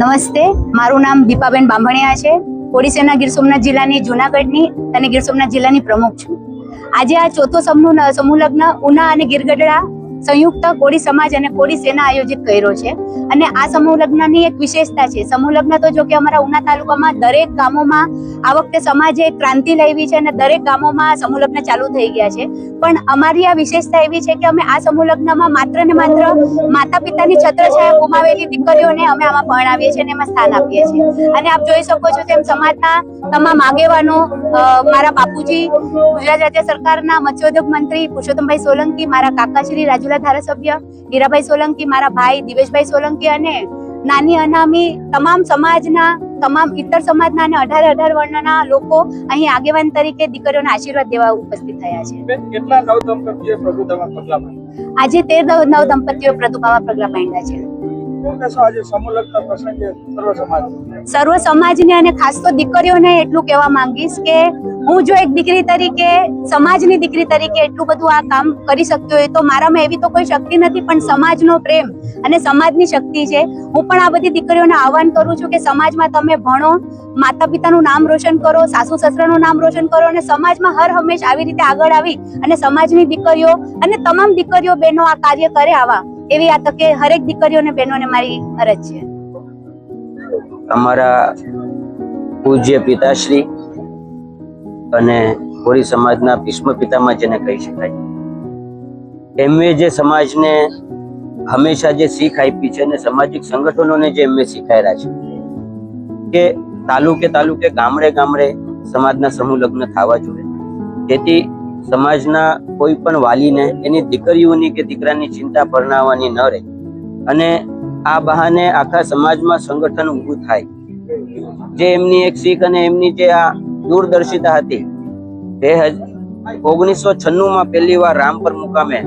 નમસ્તે, મારું નામ દીપાબેન બાંભણિયા છે. ઓડિશાના ગીર સોમનાથ જિલ્લાની જુનાગઢની અને ગીર સોમનાથ જિલ્લાની પ્રમુખ છું. આજે આ ચોથો સમૂહ સમૂહ લગ્ન ઉના અને ગીરગઢડા સંયુક્ત કોળી સમાજ અને કોળી સેના આયોજિત કર્યો છે. અને આ સમૂહ લગ્નની એક વિશેષતા છે. સમૂહ લગ્ન તો જો કે અમારા ઉના તાલુકામાં દરેક ગામોમાં આ વખતે સમાજે ક્રાંતિ લાવી છે અને દરેક ગામોમાં સમૂહ લગ્ન ચાલુ થઈ ગયા છે. પણ અમારી આ વિશેષતા એવી છે કે અમે આ સમૂહ લગ્નમાં માત્ર ને માત્ર માતા પિતાની છત્રછાયા ગુમાવેલી દીકરીઓને અમે આમાં ભણાવીએ છીએ અને એમાં સ્થાન આપીએ છીએ. અને આપ જોઈ શકો છો તેમ સમાજના તમામ આગેવાનો મારા બાપુજી, ગુજરાત રાજ્ય સરકારના મત્સ્યોદ્યોગ મંત્રી પુરુષોત્તમભાઈ સોલંકી, મારા કાકાશ્રી રાજુલા ધારાસભ્ય હીરાભાઈ સોલંકી મારા ભાઈ દિવેશભાઈ સોલંકી અને નાની અનામી તમામ સમાજના તમામ ઇતર સમાજના અને અઢાર અઢાર વર્ણના લોકો અહીં આગેવાન તરીકે દીકરીઓના આશીર્વાદ દેવા ઉપસ્થિત થયા છે. કેટલા નવ દંપતીએ પ્રભુતામાં પગલા માંડ્યા? આજે તેર નવ દંપતીઓ પ્રતિભામાં પગલા માંડ્યા છે. સર્વ સમાજને અને ખાસ તો દીકરીઓને એટલું કહેવા માંગીશ કે હું જો એક દીકરી તરીકે, સમાજની દીકરી તરીકે એટલું બધું આ કામ કરી શકતી હોય તો મારામાં એવી તો કોઈ શક્તિ નથી, પણ સમાજનો પ્રેમ અને સમાજની શક્તિ છે. હું પણ આ બધી દીકરીઓને આહવાન કરું છું કે સમાજમાં તમે ભણો માતા પિતાનું નામ રોશન કરો, સાસુ સસરાનું નામ રોશન કરો અને સમાજમાં હર હંમેશ આવી રીતે આગળ આવી અને સમાજની દીકરીઓ અને તમામ દીકરીઓ બહેનો આ કાર્ય કરે આવા. એવી આ તકે હરેક દીકરીઓને બહેનોને મારી અરજ છે. અમારા પૂજ્ય પિતાશ્રી અને કોરી સમાજના ભીષ્મ પિતામાં જેને કહી શકાય. એમએ જે સમાજને હંમેશા જે શીખ આપી છે અને સામાજિક સંગઠનોને જે એમએ શીખાયેલા છે, કે તાલુકે તાલુકે ગામડે ગામડે સમાજના સમૂહ લગ્ન થવા જોઈએ. જેથી સમાજના કોઈ પણ વાલીને, એની દીકરીઓની કે દીકરાની ચિંતા પરણાવવાની ન રહે. અને આ બહાને આખા સમાજમાં સંગઠન ઊભું થાય. જે એમની એક શીખ અને એમની જે આ દૂરદર્શિતા હતી. બે ઓગણીસો છન્નું માં પહેલી વાર રામપર મુકામે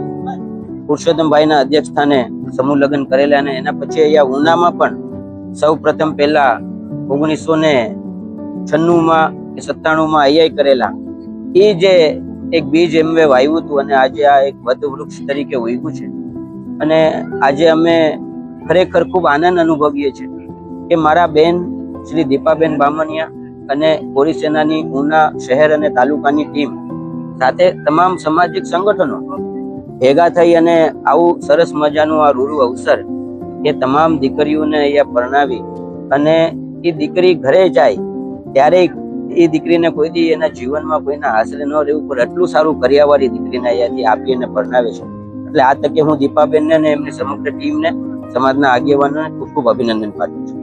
પુરુષોત્તમભાઈના અધ્યક્ષ સ્થાને સમૂહ લગ્ન કરેલા અને એના પછી અહીંયા ઉનામાં પણ સૌ પ્રથમ પહેલા ઓગણીસો ને છન્નું માં કે સત્તાણું માં અહીંયા કરેલા. એ જે એક બીજ એમવે વાવ્યું હતું અને આજે આ એક વધ વૃક્ષ તરીકે ઉગ્યું છે. અને આજે અમે ખરેખર ખૂબ આનંદ અનુભવીએ છીએ કે મારા બેન શ્રી દીપાબેન બામણિયા અને કોરી સેનાની ઉના શહેર અને તાલુકાની ટીમ સાથે તમામ સામાજિક સંગઠનો ભેગા થઈ અને આવું સરસ મજાનું આ રૂરું અવસર એ તમામ દીકરીઓને અહીંયા પરણાવી અને એ દીકરી ઘરે જાય ત્યારે એ દીકરીને કોઈ દી એના જીવનમાં કોઈના આશરે ન રહેવું પણ એટલું સારું કર્યાવાળી દીકરીને અહીંયાથી આપી અને પરણાવે છે. એટલે આ તકે હું દીપાબેનને અને એમની સમગ્ર ટીમને સમાજના આગેવાનોને ખૂબ ખૂબ અભિનંદન પાઠવું છું.